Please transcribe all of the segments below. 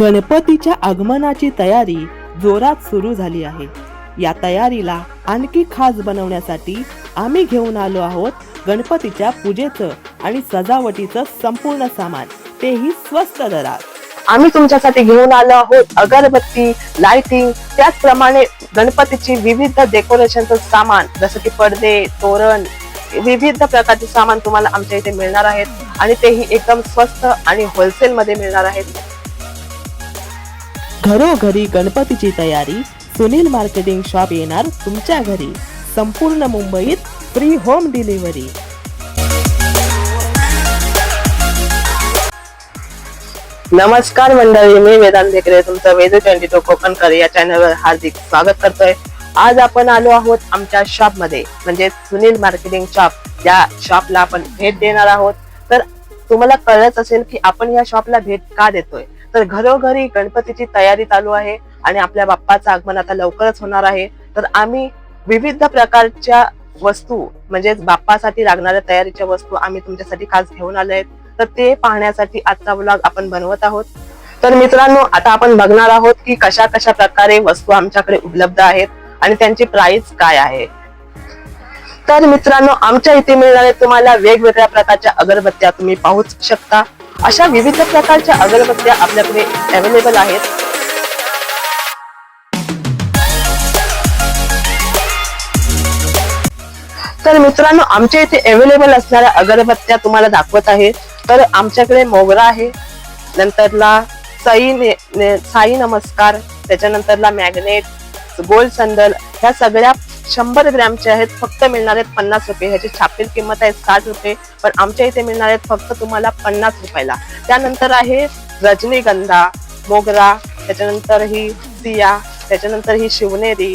गणपतीच्या आगमनाची तयारी जोरात सुरू झाली आहे. या तयारीला आणखी खास बनवण्यासाठी आम्ही घेऊन आलो आहोत गणपतीच्या पूजेचं आणि सजावटीचं संपूर्ण सामान. तेही स्वस्त दरात. आम्ही तुमच्यासाठी घेऊन आलो आहोत अगरबत्ती लाइटिंग त्याचप्रमाणे गणपतीची विविध डेकोरेशनचं सामान जसं की पडदे तोरण विविध प्रकारचे सामान तुम्हाला आमच्या इथे मिळणार आहेत. आणि तेही एकदम स्वस्त आणि होलसेल मध्ये मिळणार आहेत. घरोघरी गणपतीची तयारी सुनील मार्केटिंग शॉप येणार तुमच्या घरी. संपूर्ण मुंबईत फ्री होम डिलिव्हरी नमस्कार मंडळी मी वेदांत देखरे तुमचं वेदू ट्वेंटी टू कोकणकर या चॅनलवर हार्दिक स्वागत करतोय. आज आपण आलो आहोत आमच्या शॉपमध्ये म्हणजे सुनील मार्केटिंग शॉप या शॉपला आपण भेट देणार आहोत. तर तुम्हाला कळत असेल की आपण या शॉपला भेट का देतोय? तर घरोघरी गणपतीची तयारी चालू आहे आणि आपल्या बाप्पाचं आगमन आता लवकरच होणार आहे. तर आम्ही विविध प्रकारच्या वस्तू म्हणजेच बाप्पासाठी लागणाऱ्या तयारीच्या वस्तू आम्ही तुमच्यासाठी खास घेऊन आलो आहेत. तर ते पाहण्यासाठी आजचा ब्लॉग आपण बनवत आहोत. तर मित्रांनो आता आपण बघणार आहोत की कशा कशा प्रकारे वस्तू आमच्याकडे उपलब्ध आहेत आणि त्यांची प्राइस काय आहे. तर मित्रांनो आमच्या इथे मिळणारे तुम्हाला वेगवेगळ्या प्रकारच्या अगरबत्त्या तुम्ही पाहूच शकता. अशा विविध प्रकारच्या अगरबत्त्या आपल्याकडे अवेलेबल आहेत. तर मित्रांनो आमच्या इथे अवेलेबल असणाऱ्या अगरबत्त्या तुम्हाला दाखवत आहे. तर आमच्याकडे मोगरा आहे नंतरला साई ने- ने- साई नमस्कार त्याच्यानंतरला मॅग्नेट गोल्ड संदल ह्या सगळ्या शंभर ग्रॅमचे आहेत फक्त मिळणार आहेत पन्नास रुपये. ह्याची छापील किंमत आहे साठ रुपये पण आमच्या इथे मिळणार आहेत फक्त तुम्हाला पन्नास रुपयाला. त्यानंतर आहे रजनीगंधा मोगरा त्याच्यानंतर ही सिया त्याच्यानंतर ही शिवनेरी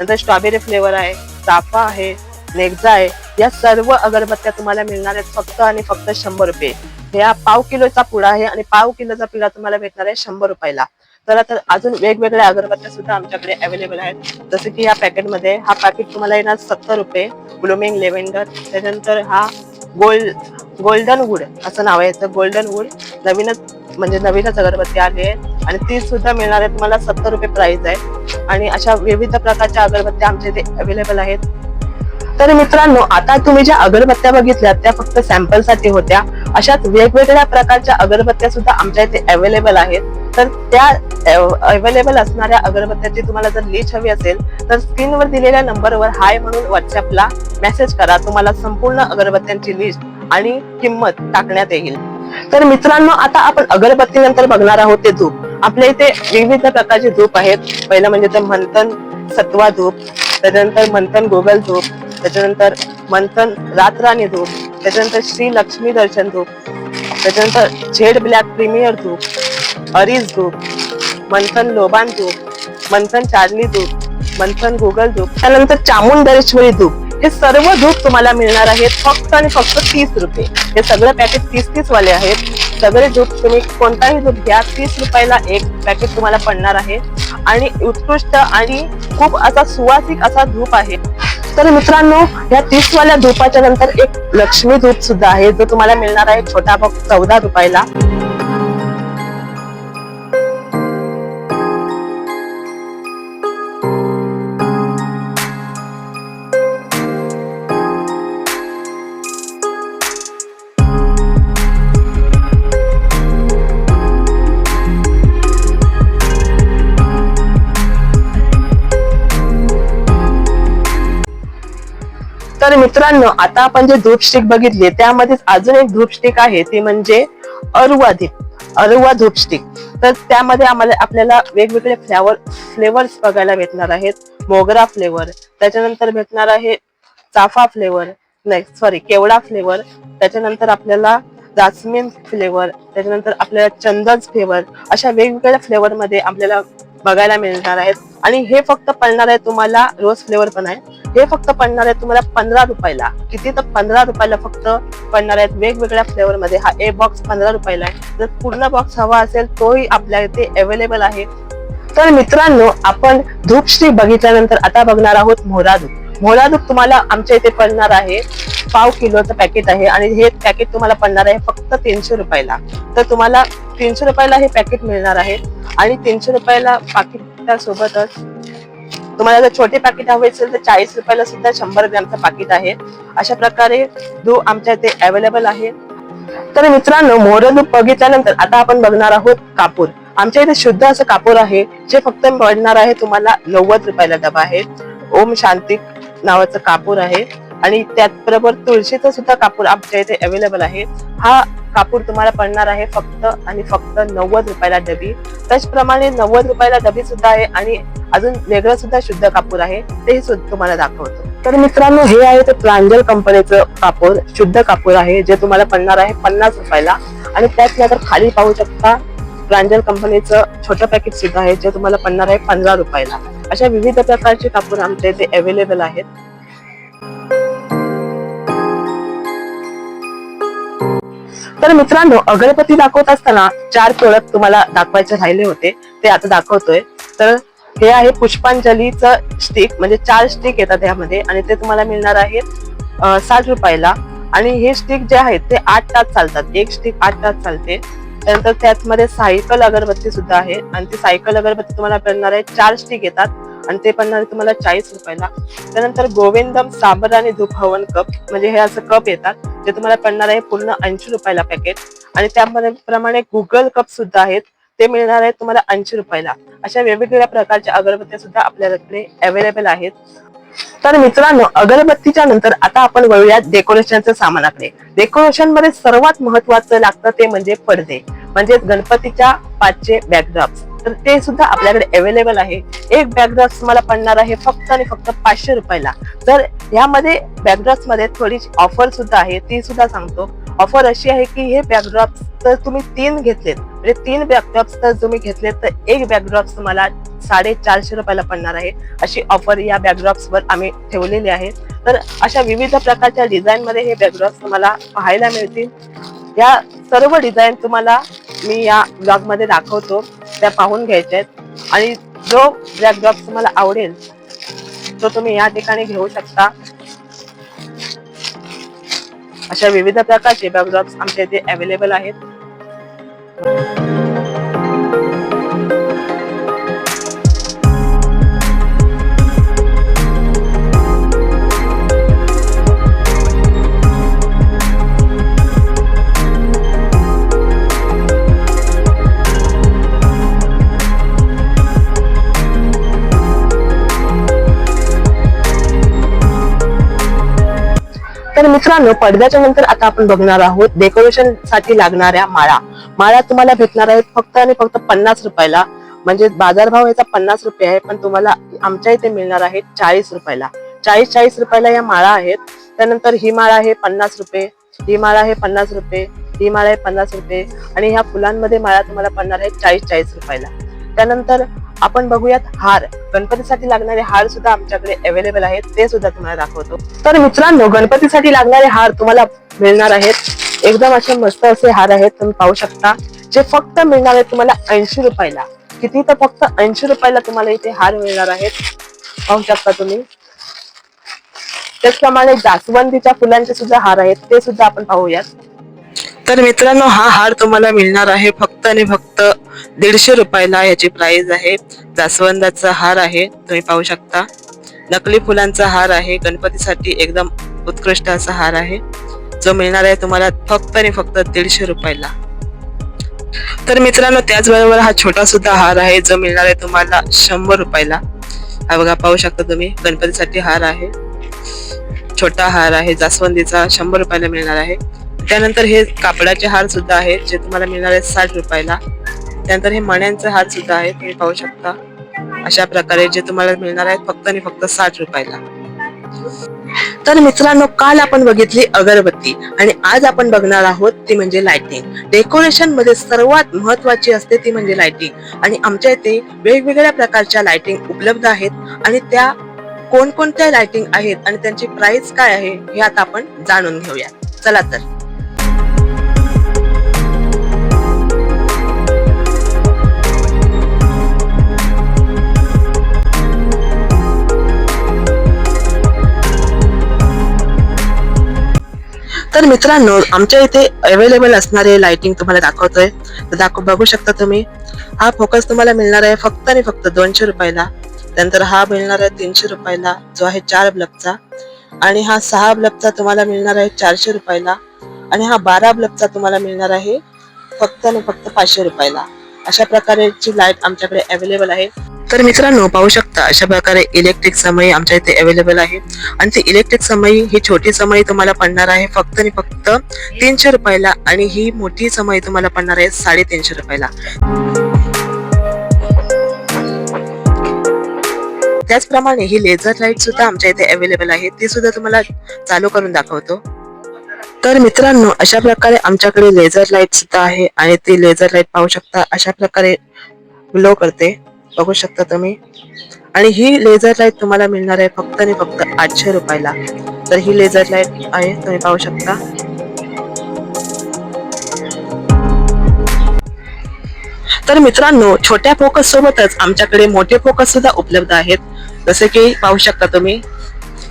नंतर स्ट्रॉबेरी फ्लेवर आहे चाफा आहे नेक्झा आहे. या सर्व अगरबत्त्या तुम्हाला मिळणार आहेत फक्त आणि फक्त शंभर रुपये. ह्या पाव किलोचा पुडा आहे आणि पाव किलोचा पिढा तुम्हाला भेटणार आहे शंभर रुपयाला. तर आता अजून वेगवेगळ्या अगरबत्त्या सुद्धा आमच्याकडे अवेलेबल आहेत. जसं की या पॅकेटमध्ये हा पॅकेट तुम्हाला येणार सत्तर रुपये ब्लुमिंग लेव्हेंडर त्याच्यानंतर हा गोल्ड गोल्डन वूड असं नाव आहे. याचं गोल्डन वूड नवीनच म्हणजे नवीनच अगरबत्ती आली आहे. आणि ती सुद्धा मिळणार आहे तुम्हाला सत्तर रुपये प्राइस आहे. आणि अशा विविध प्रकारच्या अगरबत्त्या आमच्या इथे अवेलेबल आहेत. तर मित्रांनो आता तुम्ही ज्या अगरबत्त्या बघितल्या त्या फक्त सॅम्पलसाठी होत्या. अशाच वेगवेगळ्या प्रकारच्या अगरबत्त्या सुद्धा आमच्या इथे अवेलेबल आहेत. तर त्या अवेलेबल असणाऱ्या अगरबत्त्याची तुम्हाला जर लिस्ट हवी असेल तर स्क्रीनवर दिलेल्या नंबरवर हाय म्हणून व्हॉट्सअपला मेसेज करा. तुम्हाला संपूर्ण अगरबत्त्यांची लिस्ट आणि किंमत टाकण्यात येईल. तर मित्रांनो आता आपण अगरबत्ती नंतर बघणार आहोत ते धूप. आपल्या इथे विविध प्रकारचे धूप आहेत. पहिलं म्हणजे तर मंथन सत्वा धूप त्याच्यानंतर मंथन गोगल धूप त्याच्यानंतर मंथन रातराणी धूप त्याच्यानंतर श्री लक्ष्मी दर्शन धूप त्याच्यानंतर झेड ब्लॅक प्रीमियर धूप अरीज धूप मंथन लोबान धूप मंथन चार्ली धूप मंथन गुगल धूप त्यानंतर चामुंडरेश्वरी धूप. हे सर्व धूप तुम्हाला मिळणार आहेत फक्त आणि फक्त तीस रुपये. हे सगळं पॅकेट तीस तीस वाले आहेत. सगळे धूप तुम्ही कोणताही धूप घ्या तीस रुपयाला एक पॅकेट तुम्हाला पडणार आहे. आणि उत्कृष्ट आणि खूप असा सुवासिक असा धूप आहे. तर मित्रांनो या तीस वाल्या धूपाच्या नंतर एक लक्ष्मी धूप सुद्धा आहे जो तुम्हाला मिळणार आहे छोटा बॉक्स चौदा रुपयाला. तर मित्रांनो आता आपण जे धूप स्टिक बघितले त्यामध्येच अजून एक धूप स्टिक आहे ती म्हणजे अरुवा धूप अरुवा धूप स्टिक तर त्यामध्ये आम्हाला आपल्याला वेगवेगळे फ्लेवर फ्लेवर्स बघायला भेटणार आहेत. मोगरा फ्लेवर त्याच्यानंतर भेटणार आहे चाफा फ्लेवर नाही सॉरी केवडा फ्लेवर त्याच्यानंतर आपल्याला जास्मिन फ्लेवर त्याच्यानंतर आपल्याला चंदन फ्लेवर अशा वेगवेगळ्या फ्लेवर मध्ये आपल्याला बघायला मिळणार आहेत. आणि हे फक्त पडणार आहे तुम्हाला रोज फ्लेवर पण आहे. हे फक्त पडणार आहे तुम्हाला पंधरा रुपयाला. किती तर पंधरा रुपयाला फक्त पडणार आहेत. वेगवेगळ्या फ्लेवर मध्ये. हा ए बॉक्स पंधरा रुपयाला आहे. जर पूर्ण बॉक्स हवा असेल तोही आपल्या इथे अवेलेबल आहे. तर मित्रांनो आपण धूपश्री बघितल्यानंतर आता बघणार आहोत मोहरा धूप मोहरा तुम्हाला आमच्या इथे पडणार आहे. पाव किलोचं पॅकेट आहे आणि हे पॅकेट तुम्हाला पडणार आहे फक्त तीनशे रुपयाला. तर तुम्हाला तीनशे रुपयाला हे पॅकेट मिळणार आहे आणि तीनशे रुपयाला पाकिटासोबतच तुम्हाला जर छोटे पाकिट हवे असेल तर चाळीस रुपयाला सुद्धा शंभर ग्रॅमचं पाकिट आहे. अशा प्रकारे धूप आमच्या इथे अवेलेबल आहे. तर मित्रांनो मोहर बघितल्यानंतर आता आपण बघणार आहोत कापूर. आमच्या इथे शुद्ध असं कापूर आहे. जे फक्त पडणार आहे तुम्हाला नव्वद रुपयाला डबा आहे. ओम शांती. नावाचं कापूर आहे. आणि त्याचबरोबर तुळशीचं सुद्धा कापूर आमच्या इथे अवेलेबल आहे. हा कापूर तुम्हाला पडणार आहे फक्त आणि फक्त नव्वद रुपयाला डबी. त्याचप्रमाणे नव्वद रुपयाला डबी सुद्धा आहे आणि अजून वेगळं सुद्धा शुद्ध कापूर आहे. तेही सुद्धा तुम्हाला दाखवतो. तर मित्रांनो हे आहे ते प्रांजल कंपनीचं कापूर शुद्ध कापूर आहे जे तुम्हाला पडणार आहे पन्नास रुपयाला. आणि त्याचनंतर खाली पाहू शकता प्रांजल कंपनीचं छोटं पॅकेट सुद्धा आहे जे तुम्हाला पडणार आहे पंधरा रुपयाला. अशा विविध प्रकारचे कापूर आमच्या इथे अवेलेबल आहेत. तर मित्रांनो अगरबत्ती दाखवत असताना चार प्रोडक्ट तुम्हाला दाखवायचे राहिले होते. ते आता दाखवतोय. तर हे आहे पुष्पांजलीचं स्टिक म्हणजे चार स्टिक येतात यामध्ये आणि ते तुम्हाला मिळणार आहेत साठ रुपयाला. आणि हे स्टिक जे आहेत ते आठ तास चालतात. एक स्टिक आठ तास चालते. त्यानंतर त्याचमध्ये सायकल अगरबत्ती सुद्धा आहे. आणि ती सायकल अगरबत्ती तुम्हाला मिळणार आहे. चार स्टिक येतात. आणि ते पडणार तुम्हाला चाळीस रुपयाला. त्यानंतर गोविंदम साबर आणि धूप हवन कप म्हणजे हे असं कप येतात जे तुम्हाला पडणार आहे पूर्ण ऐंशी रुपयाला पॅकेट आणि त्यामध्ये प्रमाणे गुगल कप सुद्धा आहेत ते मिळणार आहे तुम्हाला ऐंशी रुपयाला. अशा वेगवेगळ्या प्रकारच्या अगरबत्त्या सुद्धा आपल्याकडे अवेलेबल आहेत. तर मित्रांनो अगरबत्तीच्या नंतर आता आपण वळूयात डेकोरेशनच्या सामानाकडे. डेकोरेशनमध्ये सर्वात महत्वाचं लागतं ते म्हणजे पडदे म्हणजे गणपतीच्या पाचचे बॅकड्रॉप्स तर ते सुद्धा आपल्याकडे अवेलेबल आहे. एक बॅकड्रॉप्स तुम्हाला पडणार आहे फक्त आणि फक्त पाचशे रुपयाला. तर ह्यामध्ये बॅकड्रॉप्समध्ये थोडीशी ऑफर सुद्धा आहे ती सुद्धा सांगतो. ऑफर अशी आहे की हे बॅकड्रॉप्स तर तुम्ही तीन घेतलेत. म्हणजे तीन बॅकड्रॉप्स तर तुम्ही घेतलेत तर एक बॅकड्रॉप्स तुम्हाला साडेचारशे रुपयाला पडणार आहे. अशी ऑफर या बॅकड्रॉप्स वर आम्ही ठेवलेली आहे. तर अशा विविध प्रकारच्या डिझाईन मध्ये हे बॅकड्रॉप्स तुम्हाला पाहायला मिळतील. या सर्व डिझाईन तुम्हाला मी या ब्लॉगमध्ये दाखवतो. त्या पाहून घ्यायच्या आहेत आणि जो बॅकड्रॉप तुम्हाला आवडेल तो तुम्ही या ठिकाणी घेऊ शकता. अशा विविध प्रकारचे बॅकड्रॉप्स आमच्या इथे अवेलेबल आहेत. तर मित्रांनो पडद्याच्या नंतर आता आपण बघणार आहोत डेकोरेशनसाठी लागणाऱ्या माळा. माळा तुम्हाला भेटणार आहेत फक्त आणि फक्त पन्नास रुपयाला. म्हणजे बाजारभाव याचा पन्नास रुपये आहे पण तुम्हाला आमच्या इथे मिळणार आहे चाळीस रुपयाला. चाळीस चाळीस रुपयाला या माळा आहेत. त्यानंतर ही माळा आहे पन्नास रुपये ही माळा आहे पन्नास रुपये ही माळा आहे पन्नास रुपये. आणि ह्या फुलांमध्ये माळा तुम्हाला पडणार आहे चाळीस चाळीस रुपयाला. त्यानंतर आपण बघूयात हार. गणपतीसाठी लागणारे हार सुद्धा आमच्याकडे अवेलेबल आहेत. ते सुद्धा तुम्हाला दाखवतो. तर मित्रांनो गणपतीसाठी लागणारे हार तुम्हाला मिळणार आहेत. एकदम असे मस्त असे हार आहेत. तुम्ही पाहू शकता. जे फक्त मिळणार आहेत तुम्हाला ऐंशी रुपयाला. किती तर फक्त ऐंशी रुपयाला तुम्हाला इथे हार मिळणार आहेत. पाहू शकता तुम्ही. त्याचप्रमाणे जास्वंदीच्या फुलांचे सुद्धा हार आहेत. ते सुद्धा आपण पाहूयात. तर मित्रांनो हा हार तुम्हाला मिळणार आहे फक्त आणि फक्त दीडशे रुपयाला याची प्राइस आहे. जास्वंदाचा हार आहे तुम्ही पाहू शकता. नकली फुलांचा हार आहे गणपतीसाठी एकदम उत्कृष्ट असा हार आहे. जो मिळणार आहे तुम्हाला फक्त आणि फक्त दीडशे रुपयाला. तर मित्रांनो त्याचबरोबर हा छोटा सुद्धा हार आहे जो मिळणार आहे तुम्हाला शंभर रुपयाला. हा बघा पाहू शकता तुम्ही गणपतीसाठी हार आहे. छोटा हार आहे जास्वंदीचा शंभर रुपयाला मिळणार आहे. त्यानंतर हे कापडाचे हार सुद्धा आहेत जे तुम्हाला मिळणार आहेत साठ रुपयाला. त्यानंतर हे मण्यांचे हार सुद्धा आहेत तुम्ही पाहू शकता. अशा प्रकारे जे तुम्हाला मिळणार आहेत फक्त आणि फक्त साठ रुपयाला. तर मित्रांनो काल आपण बघितली अगरबत्ती आणि आज आपण बघणार आहोत ती म्हणजे लाइटिंग डेकोरेशनमध्ये सर्वात महत्वाची असते ती म्हणजे लाइटिंग आणि आमच्या इथे वेगवेगळ्या प्रकारच्या लाइटिंग उपलब्ध आहेत आणि त्या कोणकोणत्या लाइटिंग आहेत आणि त्यांची प्राइस काय आहे हे आता आपण जाणून घेऊया चला तर. तर मित्रांनो आमच्या इथे अवेलेबल असणारे लाइटिंग तुम्हाला दाखवतोय. तर दाखव बघू शकता तुम्ही. हा फोकस तुम्हाला मिळणार आहे फक्त आणि फक्त दोनशे रुपयाला. त्यानंतर हा मिळणार आहे तीनशे रुपयाला जो आहे चार ब्लबचा आणि हा सहा ब्लबचा तुम्हाला मिळणार आहे चारशे रुपयाला. आणि हा बारा ब्लबचा तुम्हाला मिळणार आहे फक्त आणि फक्त पाचशे रुपयाला. अशा प्रकारची लाइट आमच्याकडे अवेलेबल आहे. तर मित्रांनो पाहू शकता अशा प्रकारे इलेक्ट्रिक समई आमच्या इथे अवेलेबल आहे. आणि ती इलेक्ट्रिक समई ही छोटी समई तुम्हाला पडणार आहे फक्त आणि फक्त तीनशे रुपयाला आणि ही मोठी समई तुम्हाला पडणार आहे साडेतीनशे रुपयाला. त्याचप्रमाणे ही लेझर लाइट सुद्धा आमच्या इथे अवेलेबल आहे. ती सुद्धा तुम्हाला चालू करून दाखवतो. तर मित्रांनो अशा प्रकारे आमच्याकडे लेझर लाइट सुद्धा आहे आणि ती लेझर लाइट पाहू शकता अशा प्रकारे ग्लो करते. बघू शकता तुम्ही. आणि ही लेझर लाइट तुम्हाला मिळणार आहे फक्त आणि फक्त आठशे रुपयाला. तर ही लेझर लाइट आहे तुम्ही पाहू शकता. तर मित्रांनो छोट्या फोकस सोबतच आमच्याकडे मोठे फोकस सुद्धा उपलब्ध आहेत. जसे की पाहू शकता तुम्ही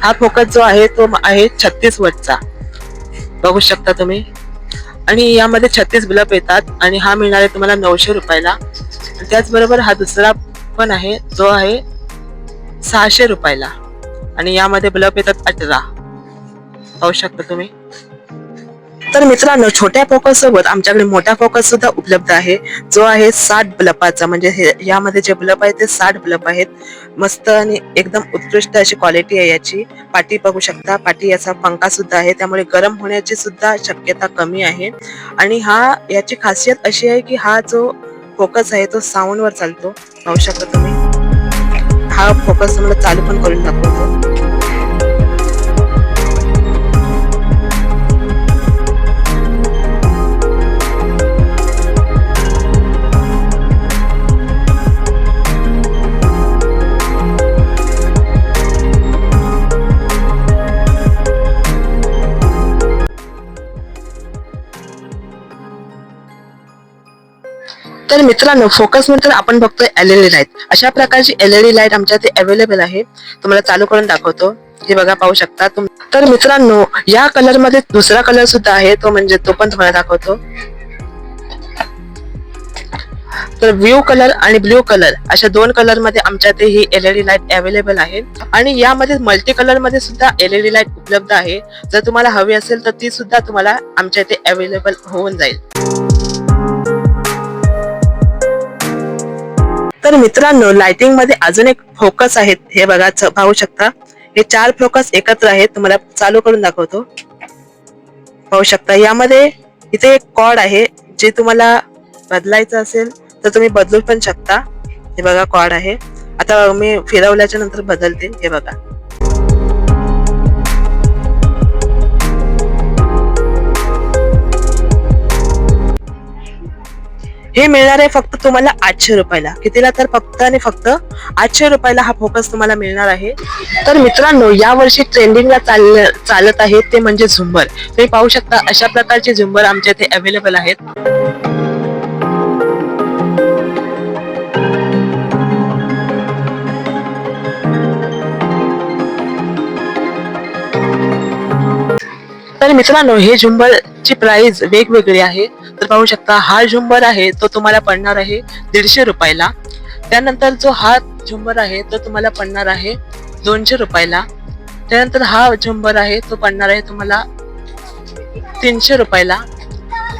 हा फोकस जो आहे तो आहे छत्तीस वटचा. बघू शकता तुम्ही. आणि यामध्ये छत्तीस बल्ब येतात आणि हा मिळणार आहे तुम्हाला नऊशे रुपयाला. त्याचबरोबर हा दुसरा पण आहे जो आहे सहाशे रुपयाला. आणि यामध्ये बल्ब येतात अठरा. पाहू शकता तुम्ही. तर मित्रांनो छोट्या फोकस सोबत आमच्याकडे मोठा फोकस सुद्धा उपलब्ध आहे. जो आहे साठ बल्बाचा म्हणजे हे यामध्ये जे बल्ब आहे ते साठ बल्ब आहेत. मस्त आणि एकदम उत्कृष्ट अशी क्वालिटी आहे याची. पाठी बघू शकता. पाठी याचा पंखा सुद्धा आहे. त्यामुळे गरम होण्याची सुद्धा शक्यता कमी आहे. आणि हा याची खासियत अशी आहे की हा जो फोकस आहे तो साऊंड वर चालतो. पाहू शकता तुम्ही. हा फोकस तुम्हाला चालू पण करून दाखवतो. तर मित्रांनो फोकस नंतर आपण बघतोय एलईडी लाइट अशा प्रकारची एलईडी लाइट आमच्या इथे अवेलेबल आहे. तुम्हाला चालू करून दाखवतो. हे बघा पाहू शकता तर मित्रांनो या कलरमध्ये दुसरा कलर सुद्धा आहे. तो म्हणजे तो पण तुम्हाला दाखवतो. तर ब्ल्यू कलर आणि ब्ल्यू कलर अशा दोन कलरमध्ये आमच्या इथे ही एलईडी लाइट अवेलेबल आहे. आणि यामध्ये मल्टी कलरमध्ये सुद्धा एलईडी लाइट उपलब्ध आहे. जर तुम्हाला हवी असेल तर ती सुद्धा तुम्हाला आमच्या इथे अवेलेबल होऊन जाईल. तर मित्रांनो लाइटिंगमध्ये अजून एक फोकस आहेत. हे बघा पाहू शकता. हे चार फोकस एकत्र आहेत. तुम्हाला चालू करून दाखवतो. पाहू शकता. यामध्ये इथे एक कॉर्ड आहे. जे तुम्हाला बदलायचं असेल तर तुम्ही बदलू पण शकता. हे बघा कॉर्ड आहे. आता मी फिरवल्याच्या नंतर बदलते. हे बघा. हे मिळणार आहे फक्त तुम्हाला आठशे रुपयाला. कितीला तर फक्त आणि फक्त आठशे रुपयाला हा फोकस तुम्हाला मिळणार आहे. तर मित्रांनो या वर्षी ट्रेंडिंगला चाल चालत आहे ते म्हणजे झुंबर. तुम्ही पाहू शकता अशा प्रकारचे झुंबर आमच्या इथे अवेलेबल आहेत. तर मित्रांनो हे झुंबरची प्राइस वेगवेगळी आहे. तर पाहू शकता हा झुंबर आहे तो तुम्हाला पडणार आहे दीडशे रुपयाला. त्यानंतर जो हा झुंबर आहे तो तुम्हाला पडणार आहे दोनशे रुपयाला. त्यानंतर हा झुंबर आहे तो पडणार आहे तुम्हाला तीनशे रुपयाला.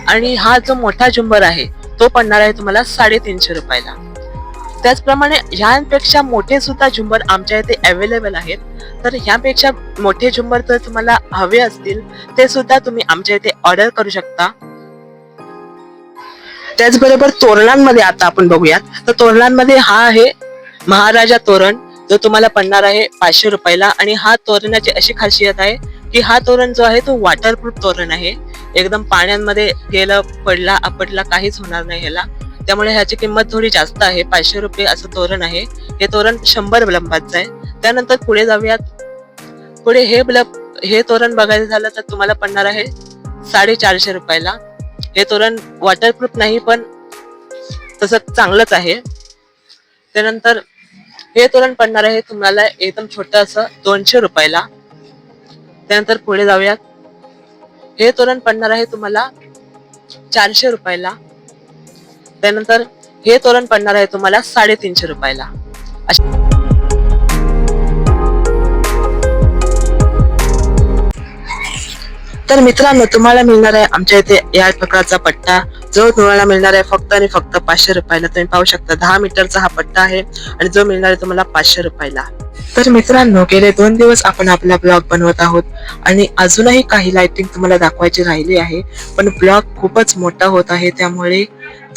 आणि हा जो मोठा झुंबर आहे तो पडणार आहे तुम्हाला साडेतीनशे रुपयाला. त्याचप्रमाणे ह्यांपेक्षा मोठे सुद्धा झुंबर आमच्या इथे अवेलेबल आहेत. तर ह्यापेक्षा मोठे झुंबर जर तुम्हाला हवे असतील ते सुद्धा तुम्ही आमच्या इथे ऑर्डर करू शकता. त्याचबरोबर तोरणांमध्ये आता आपण बघूयात. तर तोरणांमध्ये हा आहे महाराजा तोरण. जो तुम्हाला पडणार आहे पाचशे रुपयाला. आणि हा तोरणाची अशी खासियत आहे की हा तोरण जो आहे तो वॉटरप्रूफ तोरण आहे. एकदम पाण्यामध्ये गेलं पडला आपटला काहीच होणार नाही ह्याला. त्यामुळे ह्याची किंमत थोडी जास्त आहे. पाचशे रुपये असं तोरण आहे. हे तोरण शंभर बल्बाचं आहे. त्यानंतर पुढे जाऊयात. पुढे हे बल्ब हे तोरण बघायचं झालं तर तुम्हाला पडणार आहे साडेचारशे रुपयाला. हे तोरण वॉटरप्रूफ नाही पण तसं चांगलंच आहे. त्यानंतर हे तोरण पडणार आहे तुम्हाला एकदम छोटं असं दोनशे रुपयाला. त्यानंतर पुढे जाऊयात. हे तोरण पडणार आहे तुम्हाला चारशे रुपयाला. त्यानंतर हे तोरण पडणार आहे तुम्हाला साडेतीनशे रुपयाला. तर मित्रांनो तुम्हाला मिळणार आहे आमच्या इथे या प्रकारचा पट्टा. जो तुम्हाला मिळणार आहे फक्त आणि फक्त पाचशे रुपयाला. तुम्ही पाहू शकता दहा मीटरचा हा पट्टा आहे आणि जो मिळणार आहे तुम्हाला पाचशे रुपयाला. तर मित्रांनो गेले दोन दिवस आपण आपला ब्लॉग बनवत आहोत आणि अजूनही काही लाइटिंग तुम्हाला दाखवायची राहिली आहे. पण ब्लॉग खूपच मोठा होत आहे त्यामुळे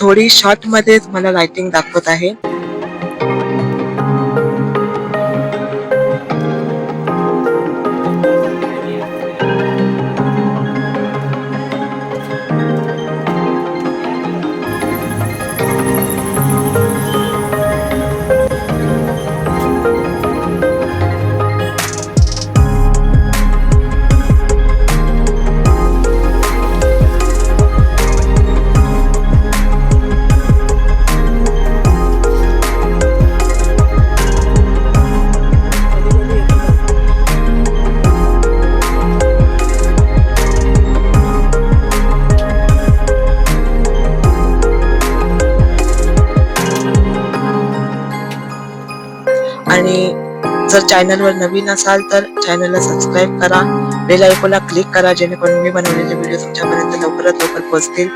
थोडी शॉर्टमध्ये तुम्हाला लाइटिंग दाखवत आहे. जर चॅनलवर नवीन असाल तर चॅनलला सबस्क्राईब करा. बेल आयकोला क्लिक करा जेणेकरून मी बनवलेले व्हिडिओ तुमच्यापर्यंत लवकरात लवकर पोहोचतील.